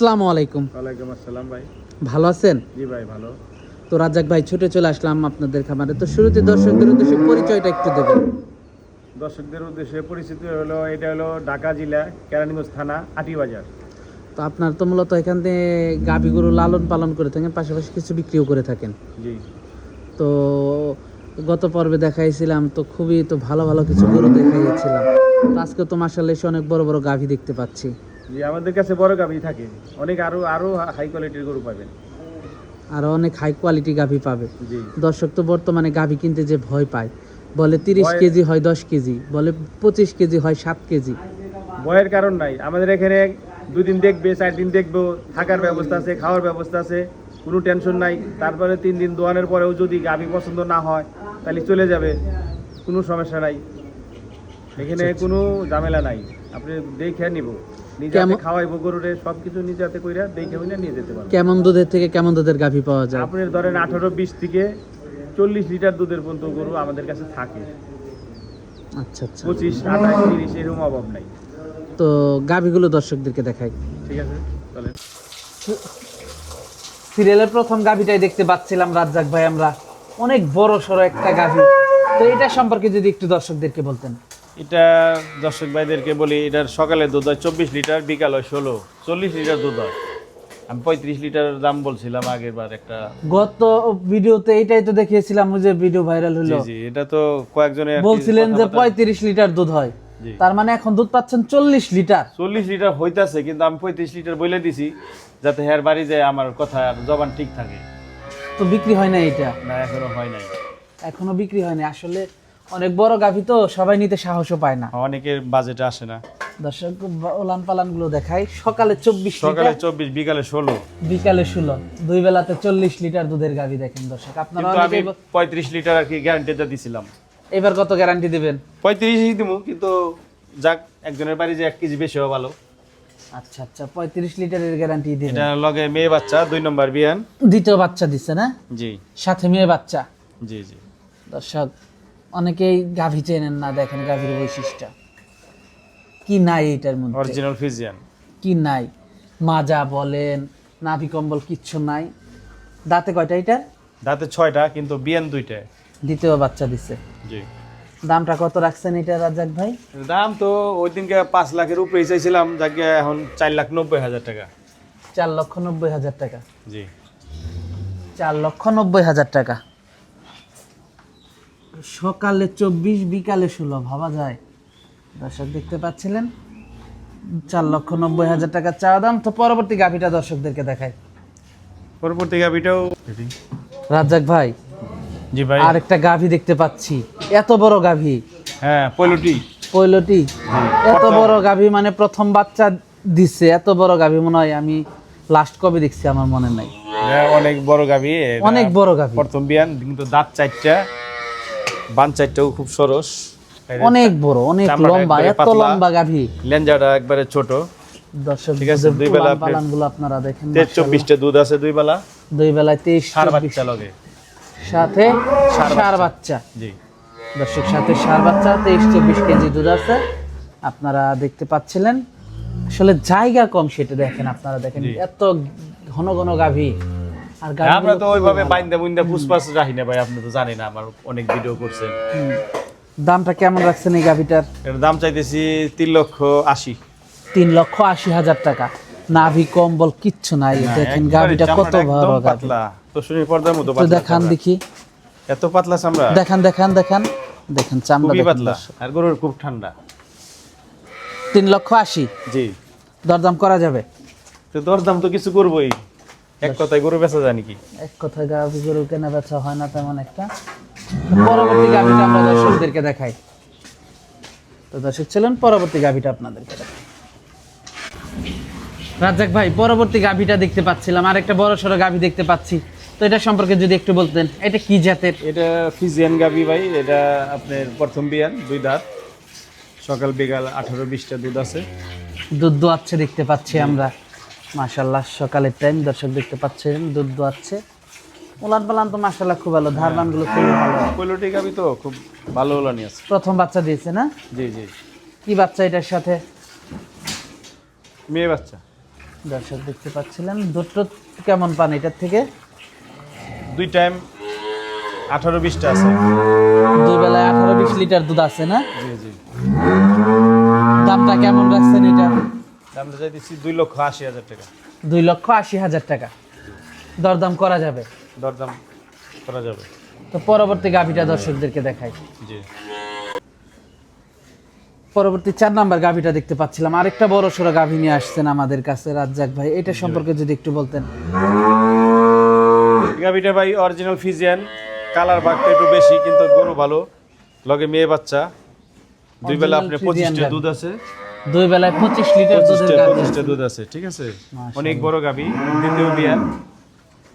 আসসালামু আলাইকুম। ওয়ালাইকুম আসসালাম ভাই। ভালো আছেন? জি ভাই ভালো। তো রাজাক ভাই ছুটে চলে আসলাম আপনাদের খামারে। তো শুরুতে দর্শকদের উদ্দেশ্যে পরিচয়টা একটু দেবেন। দর্শকদের উদ্দেশ্যে পরিচিতি হলো এটা হলো ঢাকা জেলা কেরানীগঞ্জ থানা আটিবাজার। তো আপনার তো মূলত এখান থেকে গরু লালন পালন করে থাকেন পাশাপাশি কিছু বিক্রিও করে থাকেন। জি। তো গত পর্বে দেখাইছিলাম তো খুবই তো ভালো ভালো কিছু গরু দেখাইছিলাম। আজকে তো মাসাল্লাহ এসে অনেক বড় বড় গাভী দেখতে পাচ্ছি। জি আমাদের কাছে বড় গাভি থাকে অনেক আরও আরও হাই কোয়ালিটির গরু পাবেন। আর অনেক হাই কোয়ালিটি গাভী পাবে। জি। দর্শক তো বর্তমানে গাভী কিনতে যে ভয় পায় বলে তিরিশ কেজি হয় দশ কেজি বলে পঁচিশ কেজি হয় সাত কেজি। ভয়ের কারণ নাই। আমাদের এখানে দুই দিন দেখবে চার দিন দেখব থাকার ব্যবস্থা আছে খাওয়ার ব্যবস্থা আছে কোনো টেনশন নাই। তারপরে তিন দিন দোয়ানের পরেও যদি গাভি পছন্দ না হয় তাহলে চলে যাবে কোনো সমস্যা নাই। এখানে কোনো ঝামেলা নাই। আপনি দেখে নিব। কেমন- খাওয়াইবো গরুরে সব নিজে হাতে কইরা দেখে হইনা নিয়ে যেতে পারব। কেমন দুধের থেকে কেমন দুধের গাভী পাওয়া যায়? আপনার ধরেন আঠারো বিশ থেকে চল্লিশ লিটার দুধের পর্যন্ত গরু আমাদের কাছে থাকে। আচ্ছা আচ্ছা। পঁচিশ আঠাশ তিরিশ এরকম অভাব নাই। তো গাভীগুলো দর্শকদেরকে দেখাই। ঠিক আছে তাহলে সিরিয়ালের প্রথম গাভীটাই দেখতে পাচ্ছিলাম রাজ্জাক ভাই আমরা। অনেক বড় সড়ো একটা গাভী। তো এটা সম্পর্কে যদি একটু দর্শকদেরকে বলতেন। এটা দর্শক ভাইদেরকে বলি এটার সকালে দুধ হয় চব্বিশ লিটার বিকাল হয় ষোলো। চল্লিশ লিটার দুধ হয়। আমি পঁয়ত্রিশ লিটার দাম বলছিলাম আগের বার একটা। গত ভিডিওতে এটাই তো দেখিয়েছিলাম ওই যে ভিডিও ভাইরাল হলো। জি এটা তো কয়েকজনের বলছিলেন যে পঁয়ত্রিশ লিটার দুধ হয়। তার মানে এখন দুধ পাচ্ছেন চল্লিশ লিটার। চল্লিশ লিটার হইতাছে কিন্তু আমি পঁয়ত্রিশ লিটার বলে দিছি যাতে হের বাড়ি যায় আমার কথা আর জবান ঠিক থাকে। তো বিক্রি হয় না এটা? না এখনও হয় নাই। এখনও বিক্রি হয়নি আসলে অনেক বড় গাভী তো সবাই নিতে সাহসও পায় না। অনেকের বাজেটে আসে না। দর্শক ওলান পালানগুলো দেখাই। সকালে চব্বিশ সকালে চব্বিশ বিকালে ষোলো। বিকালে ষোলো। দুই বেলাতে চল্লিশ লিটার দুধের গাভী দেখেন দর্শক। আপনারা আমি পঁয়ত্রিশ লিটার আর কি গ্যারান্টিটা দিছিলাম। এবার কত গ্যারান্টি দিবেন? পঁয়ত্রিশই দিব কিন্তু যাক একজনের বাড়ি যে এক কেজি বেশি হওয়া ভালো। আচ্ছা আচ্ছা পঁয়ত্রিশ লিটারের গ্যারান্টি দিবেন। এটা লগে মেয়ে বাচ্চা দুই নম্বর বিয়ান। দ্বিতীয় বাচ্চা দিচ্ছে না জি। সাথে মেয়ে বাচ্চা। জি জি। দর্শক অনেকেই গাভী চেনেন না দেখেন গাভীর বৈশিষ্ট্য। কি নাই এটার মধ্যে? অরিজিনাল ফিজিয়ান কি নাই? মাজা বলেন নাভি কম্বল কিচ্ছু নাই। দাঁতে কয়টা এটার দাঁতে ছয়টা কিন্তু বিয়ান দুইটা। দ্বিতীয় বাচ্চা দিছে। জি। দামটা কত রাখছেন এটা রাজাক ভাই? দাম তো ওই দিনকে পাঁচ লাখের উপরে চাইছিলাম যাকে এখন চার লাখ নব্বই হাজার টাকা। চার লক্ষ নব্বই হাজার টাকা। জি। চার লক্ষ নব্বই হাজার টাকা। সকালে চব্বিশ বিকালে ষোলো ভাবা যায়। দর্শক দেখতে পাচ্ছিলেন? চার লক্ষ নব্বই হাজার টাকা চাওয়া দাম। তো পরবর্তী গাভিটা দর্শকদেরকে দেখায় পরবর্তী গাভিটাও রাজ্জাক ভাই জি ভাই। আর একটা গাভি দেখতে পাচ্ছি। এত বড় গাভি। হ্যাঁ পয়লুটি পৈলটি? এত বড় গাভি মানে প্রথম বাচ্চা দিচ্ছে এত বড় গাভি মনে হয় আমি লাস্ট কবে দেখছি আমার মনে নাই। হ্যাঁ অনেক বড় গাভি। অনেক বড় গাভি। প্রথম বিয়ান কিন্তু দাঁত চারটা। বান চারটাও খুব সরস। অনেক বড় অনেক লম্বা এত লম্বা গাভি। লেঞ্জাটা একবারে ছোট। দর্শক ঠিক আছে, দুই বেলা আপনি- আপনারা দেখেন তেইশ চব্বিশটা দুধ আছে দুই বেলা। দুই বেলায় তেইশ সার বাচ্চা লগে। সাথে সার বাচ্চা। জি। দর্শক সাথে সার বাচ্চা তেইশ চব্বিশ কেজি দুধ আছে। আপনারা দেখতে পাচ্ছিলেন। আসলে জায়গা কম সেটা দেখেন আপনারা দেখেন এত ঘন ঘন গাভী। আমরা তো ওইভাবে ভালো। বাইন্দা বুইন্দা পুষ্পাস রাখি না ভাই আপনি তো জানেন না আমার অনেক ভিডিও করছেন। দামটা কেমন রাখছেন এই গাভীটার এর দাম চাইতেছি তিন লক্ষ আশি। তিন লক্ষ আশি হাজার টাকা। নাভি কম্বল কিচ্ছু নাই। দেখেন গাভীটা কত গাভী পাতলা। তো শুনি পর্দার মতো পাতলা দেখান দেখি। এত পাতলা চামড়া? দেখান দেখান দেখান। দেখেন চামড়া খুবই পাতলা। আর গরুর খুব ঠান্ডা। তিন লক্ষ আশি। জি। দরদাম করা যাবে? তো দরদাম তো কিছু করবোই। এক কথায় গরু বেচা যায় নাকি? এক কথায় গাভী গরু কেনা বেচা হয় না তেমন একটা। পরবর্তী গাভীটা আমরা দর্শকদেরকে দেখাই। তো দর্শক ছিলেন পরবর্তী গাভীটা আপনাদেরকে দেখাই। রাজ্জাক ভাই পরবর্তী গাভীটা দেখতে পাচ্ছিলাম। আর একটা বড় সড়ো গাভী দেখতে পাচ্ছি। তো এটা সম্পর্কে যদি একটু বলতেন এটা কি জাতের? এটা ফিজিয়ান গাবি ভাই এটা আপনার প্রথম বিয়ান দুই দাঁত। সকাল বিকাল আঠারো বিশটা দুধ আছে। দুধ দোয়াচ্ছে দেখতে পাচ্ছি আমরা। মাশাল্লাহ সকালের টাইম দর্শক দেখতে পাচ্ছেন দুধ দোয়াচ্ছে। উলান পালান তো মাশাল্লাহ খুব ভালো ধারবানগুলো খুবই ভালো। পৈলটি গাবি তো খুব ভালো ওলানি আছে প্রথম বাচ্চা দিয়েছে না? জি জি। কি বাচ্চা এটার সাথে? মেয়ে বাচ্চা। দর্শক দেখতে পাচ্ছিলেন দুধ কেমন পান এটার থেকে? দুই টাইম আঠারো বিশটা আছে। দুই বেলায় আঠারো বিশ লিটার দুধ আছে না? জি জি। দামটা কেমন রাখছেন এটা? দামটা চাই দিচ্ছি দুই লক্ষ আশি হাজার টাকা। দুই লক্ষ আশি হাজার টাকা। দরদাম করা যাবে? দরদাম করা যাবে। তো পরবর্তী গাভিটা দর্শকদেরকে দেখাই। জি। পরবর্তী চার নাম্বার গাভিটা দেখতে পাচ্ছিলাম। আরেকটা বড় সড়ো গাভি নিয়ে আসছেন আমাদের কাছে রাজ্জাক ভাই। এটা সম্পর্কে যদি একটু বলতেন। গাভিটা ভাই অরিজিনাল ফিজিয়ান কালার ভাগটা একটু বেশি কিন্তু গরু ভালো। লগে মেয়ে বাচ্চা। দুই বেলা আপনি পঁচিশটা দুধ আছে। দুই বেলায় পঁচিশ লিটার দুধের পঁচিশটা দুধ আছে ঠিক আছে? অনেক বড় গাভি দ্বিতীয়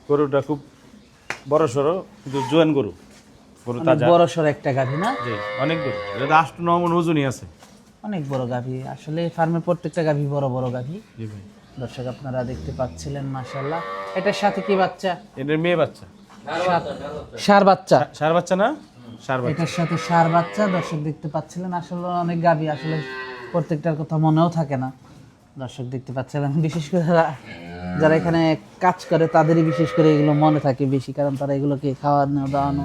গরুটা খুব বড় সড়ো কিন্তু জোয়ান গরু গরু তাজা। বড় সড়ো একটা গাভি না? জি অনেক গরু। এটা আষ্ট ন মন ওজনই আছে। অনেক বড় গাভি। আসলে ফার্মের প্রত্যেকটা গাভি বড় বড় গাভি। জি ভাই। দর্শক আপনারা দেখতে পাচ্ছিলেন মাশাল্লাহ এটার সাথে কি বাচ্চা? এদের মেয়ে বাচ্চা। সার- সার বাচ্চা। সার বাচ্চা না? সার বাচ্চা। এটার সাথে সার বাচ্চা। দর্শক দেখতে পাচ্ছিলেন আসলে অনেক গাভি। আসলে প্রত্যেকটার কথা মনেও থাকে না। দর্শক দেখতে পাচ্ছিলেন বিশেষ করে যারা যারা এখানে কাজ করে তাদেরই বিশেষ করে এগুলো মনে থাকে বেশি কারণ তারা এগুলোকে খাওয়ানো দাওয়ানো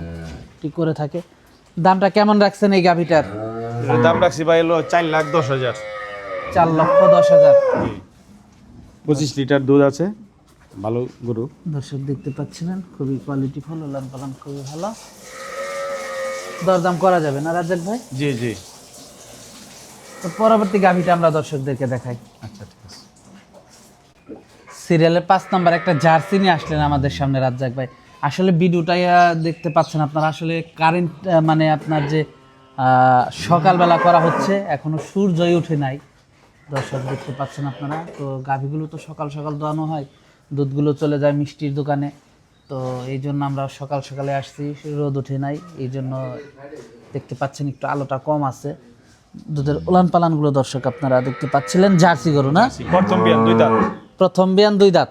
ঠিক করে থাকে। দামটা কেমন রাখছেন এই গাভিটার? দাম রাখছি ভাই হলো চার লাখ দশ হাজার। চার লক্ষ দশ হাজার। পঁচিশ লিটার দুধ আছে ভালো গরু। দর্শক দেখতে পাচ্ছিলেন খুবই কোয়ালিটিফুল উলান পালান খুবই ভালো। দরদাম করা যাবে না রাজ্জাক ভাই? জি জি। তো পরবর্তী গাভিটা আমরা দর্শকদেরকে দেখাই। আচ্ছা ঠিক আছে। সিরিয়ালের পাঁচ নাম্বার একটা জার্সি নিয়ে আসলেন আমাদের সামনে রাজ্জাক ভাই। আসলে ভিডিওটাই দেখতে পাচ্ছেন আপনারা আসলে কারেন্ট মানে আপনার যে সকালবেলা করা হচ্ছে এখনও সূর্যই উঠে নাই। দর্শক দেখতে পাচ্ছেন আপনারা তো গাভিগুলো তো সকাল সকাল দোয়ানো হয় দুধগুলো চলে যায় মিষ্টির দোকানে। তো এই জন্য আমরা সকাল সকালে আসছি রোদ উঠে নাই এই জন্য দেখতে পাচ্ছেন একটু আলোটা কম আছে। দুধের উলান পালানগুলো দর্শক আপনারা দেখতে পাচ্ছিলেন। জার্সি গরু না? প্রথম বিয়ান দুই দাঁত। প্রথম বিয়ান দুই দাঁত।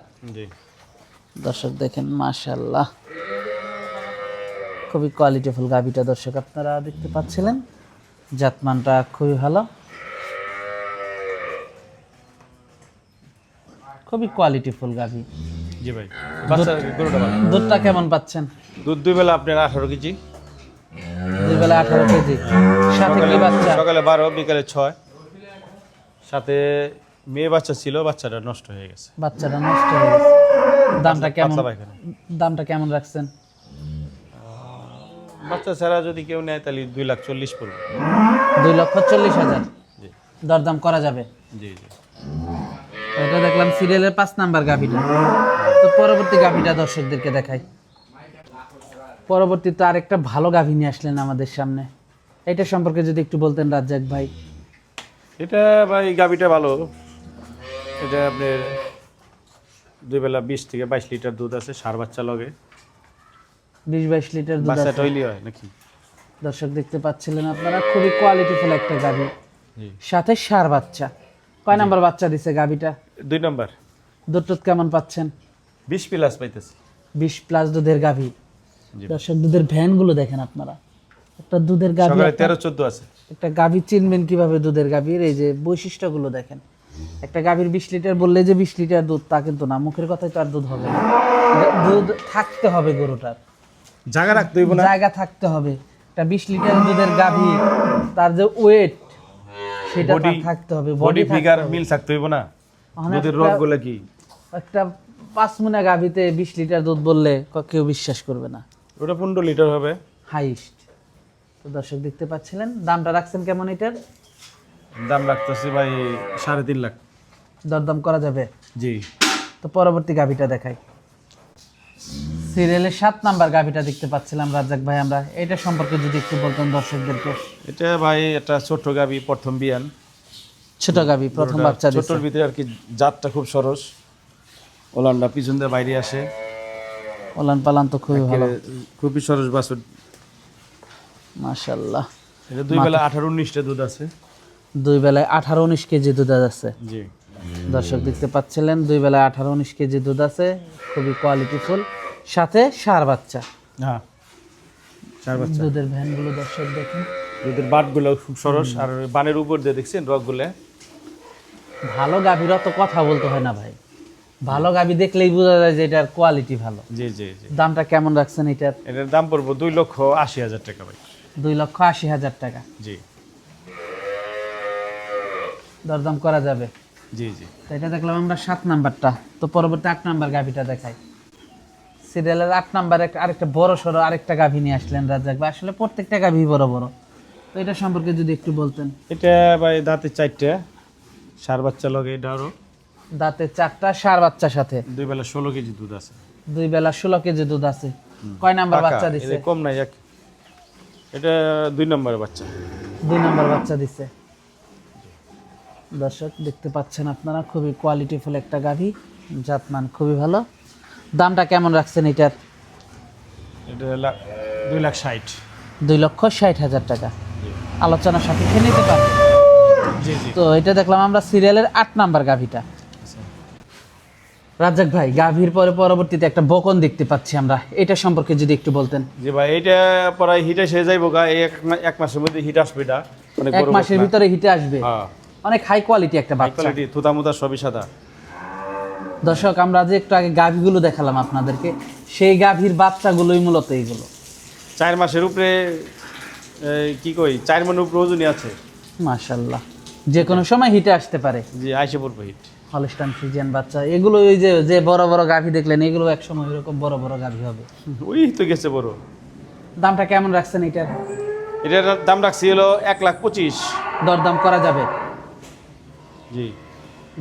দর্শক দেখেন মাশাল্লাহ খুবই কোয়ালিটিফুল গাভিটা দর্শক আপনারা দেখতে পাচ্ছিলেন। জাতমানটা খুবই ভালো। খুবই কোয়ালিটিফুল গাভি। জি ভাই দুধটা কেমন পাচ্ছেন? দুধ দুই বেলা আপনার আঠারো কেজি। বেলা আঠারো কেজি। সাথে কি বাচ্চা? সকালে বারো বিকালে ছয়। সাথে মেয়ে বাচ্চা ছিল বাচ্চাটা নষ্ট হয়ে গেছে। বাচ্চাটা নষ্ট হয়ে গেছে। দামটা কেমন? দামটা কেমন রাখছেন? বাচ্চা ছাড়া যদি কেউ নেয় তাহলে দুই লাখ চল্লিশ পড়বে। দুই লক্ষ চল্লিশ হাজার। জি। দরদাম করা যাবে। জি জি। এটা দেখলাম সিরিয়ালের পাঁচ নাম্বার গাভিটা। তো পরবর্তী গাভিটা দর্শকদেরকে দেখাই। পরবর্তীতে আরেকটা ভালো গাভি নিয়ে আসলেন আমাদের সামনে। এটা সম্পর্কে যদি একটু বলতেন রাজ্জাক ভাই। এটা ভাই গাবিটা ভালো। এটা আপনার দুই বেলা বিশ থেকে বাইশ লিটার দুধ আছে সার বাচ্চা লগে। বিশ বাইশ লিটার দুধ বাচ্চা। টইলি হয় নাকি? দর্শক দেখতে পাচ্ছিলেন আপনারা খুবই কোয়ালিটি কোয়ালিটিফুল একটা গাভি। সাথে সার বাচ্চা। কয় নাম্বার বাচ্চা দিছে গাভিটা? দুই নম্বর। দুধ টুধ কেমন পাচ্ছেন? বিশ প্লাস পাইতেছি। বিশ প্লাস দুধের গাভি। দর্শক দুধের ভ্যানগুলো দেখেন আপনারা। একটা দুধের গাভি তেরো চোদ্দ আছে। একটা গাভী চিনবেন কীভাবে দুধের গাভীর এই যে বৈশিষ্ট্যগুলো দেখেন। একটা গাভীর বিশ লিটার বললে যে বিশ লিটার দুধ তা কিন্তু না। মুখের কথায় তো আর দুধ হবে না। দুধ থাকতে হবে গরুটার। জায়গা রাখতে হইব না। জায়গা থাকতে হবে। একটা বিশ লিটার দুধের গাভী তার যে ওয়েট সেটা থাকতে হবে। বডি ফিগার মিল থাকতে হইব না। দুধের একটা- রোগগুলো কি? একটা পাঁচ মুনা গাভীতে বিশ লিটার দুধ বললে কেউ বিশ্বাস করবে না। ওটা পনেরো লিটার হবে। হাইস্ট। তো দর্শক দেখতে পাচ্ছিলেন দামটা রাখছেন কেমন এটার? দাম লাগতেছে ভাই সাড়ে তিন লাখ। দরদাম করা যাবে? জি। তো পরবর্তী গাভিটা দেখাই। সিরিয়ালের সাত নাম্বার গাভিটা দেখতে পাচ্ছিলাম রাজ্জাক ভাই আমরা। এটা সম্পর্কে যদি একটু বলতেন দর্শকদেরকে। এটা ভাই একটা ছোট্ট গাবি প্রথম বিয়ান। ছোট গাভি প্রথম বাচ্চা ছোট্টর ভিতরে আর কি জাতটা খুব সরস। ওলানটা পিছন দিয়ে বাইরে আসে। ওলান পালান তো খুবই ভালো। খুবই সরস বাছুর। মাশাল্লাহ। এটা দুই বেলা আঠারো উনিশটা দুধ আছে। দুই বেলায় আঠারো উনিশ কেজি দুধ আছে। জি। দর্শক দেখতে পাচ্ছিলেন দুই বেলায় আঠারো উনিশ কেজি দুধ আছে। খুবই কোয়ালিটিফুল সাথে সার বাচ্চা। হ্যাঁ। চার বাচ্চা। দুধের ভ্যানগুলো দর্শক দেখুন। দুধের বাটগুলো খুব সরস। আর বানের উপর দিয়ে দেখছেন রগগুলো? ভালো গাভীর অত কথা বলতে হয় না ভাই। ভালো গাভি দেখলেই বোঝা যায় যে এটার কোয়ালিটি ভালো। জি জি জি। দামটা কেমন রাখছেন এটার? এটার দাম পড়ব দুই লক্ষ আশি হাজার টাকা ভাই। দুই লক্ষ আশি হাজার টাকা। জি। দরদাম করা যাবে। জি জি। তো এটা দেখলাম আমরা সাত নাম্বারটা। তো পরবর্তী আট নাম্বার গাভিটা দেখাই। সিরিয়ালের আট নাম্বারে একটা- আরেকটা বড় সড়ো আরেকটা গাভি নিয়ে আসলেন রাজাক ভাই। আসলে প্রত্যেকটা গাভি বড় বড়। তো এটা সম্পর্কে যদি একটু বলতেন। এটা ভাই দাঁতের চারটে। সার বাচ্চা লগে এটা আরও। দাঁতে চারটা সার বাচ্চার সাথে। দুই বেলা ষোলো কেজি দুধ আছে। দুই বেলা ষোলো কেজি দুধ আছে। কয় নাম্বার বাচ্চা দিছে? কম নাই এক এটা দুই নম্বরের বাচ্চা। দুই নাম্বার বাচ্চা দিছে। দর্শক দেখতে পাচ্ছেন আপনারা খুবই কোয়ালিটিফুল একটা গাভি। জাতমান খুবই ভালো। দামটা কেমন রাখছেন এটার? এটা লাখ- দুই লাখ ষাট। দুই লক্ষ ষাট হাজার টাকা। আলোচনা সাপেক্ষে নিতে পারবে জি জি। তো এটা দেখলাম আমরা সিরিয়ালের আট নাম্বার গাভিটা। রাজ্জাক ভাই গাভীর পরে পরবর্তীতে একটা বকন দেখতে পাচ্ছি আমরা। এটা সম্পর্কে যদি একটু বলতেন। জি ভাই এটা পরে হিটে সে যাইব গা এক এক মাসের মধ্যে হিট আসবে এটা। অনেক এক মাসের ভিতরে হিটে আসবে। হ্যাঁ। অনেক হাই কোয়ালিটি একটা বাচ্চা। কোয়ালিটি থুতা মুতা সবই সাদা। দর্শক আমরা যে একটু আগে গাভীগুলো দেখালাম আপনাদেরকে সেই গাভীর বাচ্চাগুলোই মূলত এইগুলো। চার মাসের উপরে কি কই চার মাসের উপরে ওজনই আছে। মাশাল্লাহ। যে কোনো সময় হিটে আসতে পারে। জি আইসে পড়বে হিট। হলস্টান ফ্রিজিয়ান বাচ্চা এগুলো ওই যে যে বড় বড় গাভী দেখলেন এগুলো একসময় এরকম বড় বড় গাভী হবে। ওই তো গেছে বড়। দামটা কেমন রাখছেন এটার? এটার দাম রাখছি হলো এক লাখ পঁচিশ। দরদাম করা যাবে? জি।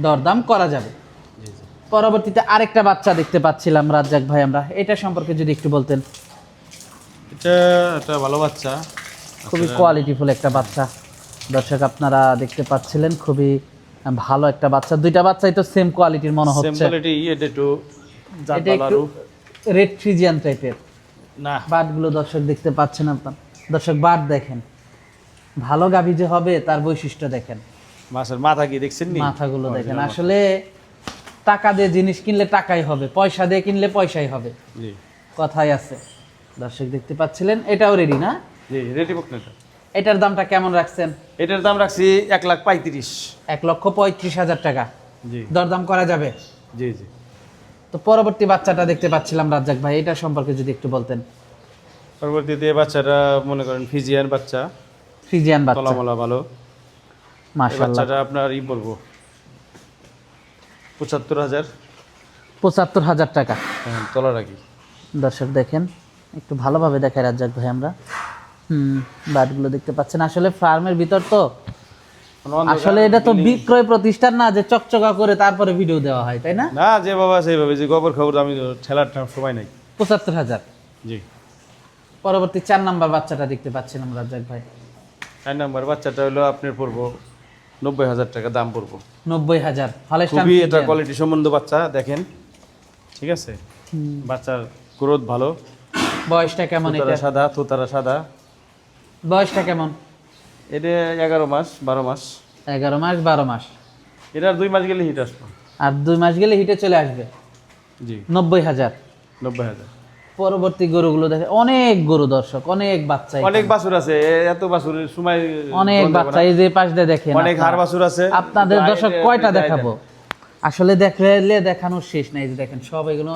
দরদাম করা যাবে? পরবর্তীতে আরেকটা বাচ্চা দেখতে পাচ্ছিলাম রাজ্জাক ভাই আমরা। এটা সম্পর্কে যদি একটু বলতেন। এটা একটা ভালো বাচ্চা। খুবই কোয়ালিটিফুল একটা বাচ্চা। দর্শক আপনারা দেখতে পাচ্ছিলেন খুবই ভালো একটা বাচ্চা। দুইটা বাচ্চাই তো সেম কোয়ালিটির মনে হচ্ছে। সিম্পলিটি এটা একটু এটা একটু রেড ফ্রিজিয়ান টাইপের না। বাটগুলো দর্শক দেখতে পাচ্ছেন আপনার। দর্শক বাট দেখেন। ভালো গাভী যে হবে তার বৈশিষ্ট্য দেখেন। মাছের মাথা কি দেখছেন নি? মাথাগুলো দেখেন। আসলে টাকা দিয়ে জিনিস কিনলে টাকাই হবে। পয়সা দিয়ে কিনলে পয়সাই হবে। জি। কথাই আছে। দর্শক দেখতে পাচ্ছিলেন এটাও রেডি না? জি রেডি বকনাটা এটার দামটা কেমন রাখছেন? এটার দাম রাখছি এক লাখ পঁয়ত্রিশ। এক লক্ষ পঁয়ত্রিশ হাজার টাকা। জি। দরদাম করা যাবে? জি জি। তো পরবর্তী বাচ্চাটা দেখতে পাচ্ছিলাম রাজ্জাক ভাই এটা সম্পর্কে যদি একটু বলতেন। পরবর্তীতে এই বাচ্চাটা মনে করেন ফিজিয়ান বাচ্চা। ফ্রিজিয়ান বাচ্চা। তলামলা ভালো। এই মাশাআল্লাহ। বাচ্চাটা আপনার ই বলব। পঁচাত্তর হাজার। পঁচাত্তর হাজার টাকা। হ্যাঁ, তলা রাখি দর্শক দেখেন একটু ভালোভাবে দেখাই রাজ্জাক ভাই আমরা। হুম বাটগুলো দেখতে পাচ্ছেন। আসলে ফার্মের ভিতর তো আসলে এটা তো বিক্রয় প্রতিষ্ঠান না যে চকচকা করে তারপরে ভিডিও দেওয়া হয় তাই না? না যে বাবা সেইভাবে। যে খবর খবর আমি ঠেলার সময় নাই। পঁচাত্তর হাজার। জি। পরবর্তী চার নাম্বার বাচ্চাটা দেখতে পাচ্ছিলাম রাজ্জাক ভাই। চার নাম্বার বাচ্চাটা হলো আপনার পড়ব নব্বই হাজার টাকা দাম পড়ব। নব্বই হাজার। খুবই এটা কোয়ালিটি সম্বন্ধ বাচ্চা দেখেন। ঠিক আছে? বাচ্চার গ্রোথ ভালো। বয়সটা কেমন এটা? সাদা তোতারা সাদা। বয়সটা কেমন? এটা এগারো মাস বারো মাস। এগারো মাস বারো মাস। এটার দুই মাস গেলে হিট আসব। আর দুই মাস গেলে হিটে চলে আসবে? জি। নব্বই হাজার। নব্বই হাজার। পরবর্তী গরুগুলো দেখে অনেক গরু দর্শক অনেক বাচ্চা অনেক বাছুর আছে এত বাছুরের সময় অনেক বাচ্চা এই যে পাশ দিয়ে দেখেন অনেক বাছুর আছে। আপনাদের দর্শক কয়টা দেখাবো? আসলে দেখলে দেখানোর শেষ নাই যে দেখেন সব এগুলো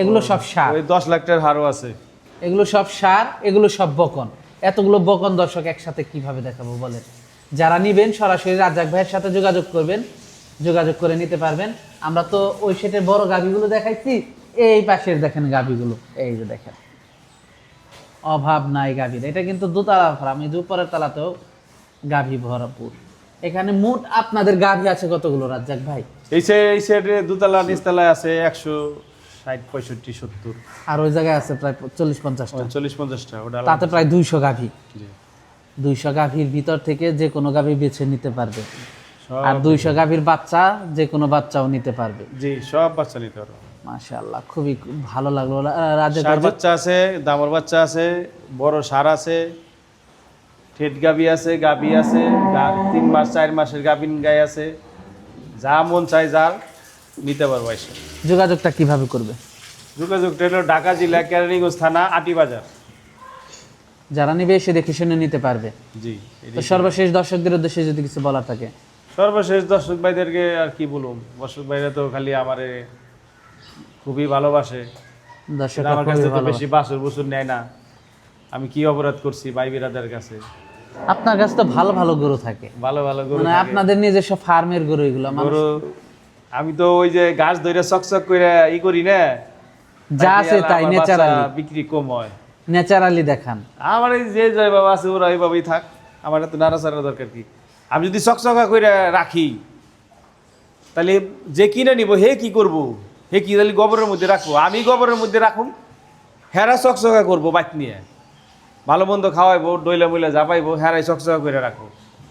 এগুলো সব সার। ওই দশ লাখ টাকার হারও আছে। এগুলো সব সার এগুলো সব বকন। এতগুলো বকন দর্শক একসাথে কীভাবে দেখাবো বলেন? যারা নিবেন, সরাসরি রাজাক ভাইয়ের সাথে যোগাযোগ করবেন, যোগাযোগ করে নিতে পারবেন। আমরা তো ওই সেটের বড় গাভিগুলো দেখাইছি, এই পাশের দেখেন গাভিগুলো। এই যে দেখেন। অভাব নাই গাভীর। এটা কিন্তু দোতলা ফার্ম, এই যে উপরের তলাতেও গাভী ভরপুর। এখানে মোট আপনাদের গাভী আছে কতগুলো, রাজ্জাক ভাই? এই সাইডে দোতলা, নিচতলায় আছে একশো ষাট পঁয়ষট্টি সত্তর। আর ওই জায়গায় আছে প্রায় চল্লিশ পঞ্চাশটা। চল্লিশ পঞ্চাশটা ওটা তাতে প্রায় দুইশো গাভী। দুইশো গাভীর ভিতর থেকে যে কোনো গাভী বেছে নিতে পারবে। আর দুইশো গাভীর বাচ্চা যে কোনো বাচ্চাও নিতে পারবে। জি সব বাচ্চা নিতে পারব। মাশাআল্লাহ খুবই ভালো লাগল। রাজা সার বাচ্চা আছে দামর বাচ্চা আছে বড় সার আছে ঠেট গাবি আছে গাবি আছে তিন মাস চার মাসের গাবিন গাই আছে। যা মন চাই যার। নিতে পারব এসে। যোগাযোগটা কীভাবে করবে? যোগাযোগটা হলো ঢাকা জেলা কেরানীগঞ্জ থানা আটি বাজার। যারা নিবে এসে দেখে শুনে নিতে পারবে। জি তো সর্বশেষ দর্শকদের উদ্দেশ্যে যদি কিছু বলার থাকে। সর্বশেষ দর্শক ভাইদেরকে আর কি বলুন দর্শক ভাইরা তো খালি আমারে খুবই ভালোবাসে। দর্শক আমার কাছে তো বেশি বাসর নেয় না। আমি কি অপরাধ করছি ভাই বিরাদের কাছে? আপনার কাছে তো ভালো ভালো গরু থাকে। ভালো ভালো গরু মানে। আপনাদের নিজস্ব ফার্মের গরু এগুলো গরু আমি তো ওই যে গাছ ধরে চকচক করে ই করি না যা আছে তাই ন্যাচারালি। বিক্রি কম হয়। ন্যাচারালি দেখান। আমার এই যে জয় বাবা আছে ওরা এইভাবেই থাক। আমার এত নাড়াচাড়া দরকার কি? আমি যদি চকচকা করে রাখি তাহলে যে কিনে নিব হে কি করব? হে কি তাহলে গোবরের মধ্যে রাখব। আমি গোবরের মধ্যে রাখুম হেরা চকচকা করব বাইক নিয়ে। ভালো মন্দ খাওয়াইবো ডইলা মইলা যা পাইবো হেরাই চকচকা করে রাখব।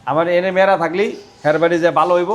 আমার এনে মেরা থাকলেই হের বাড়ি যে ভালো হইব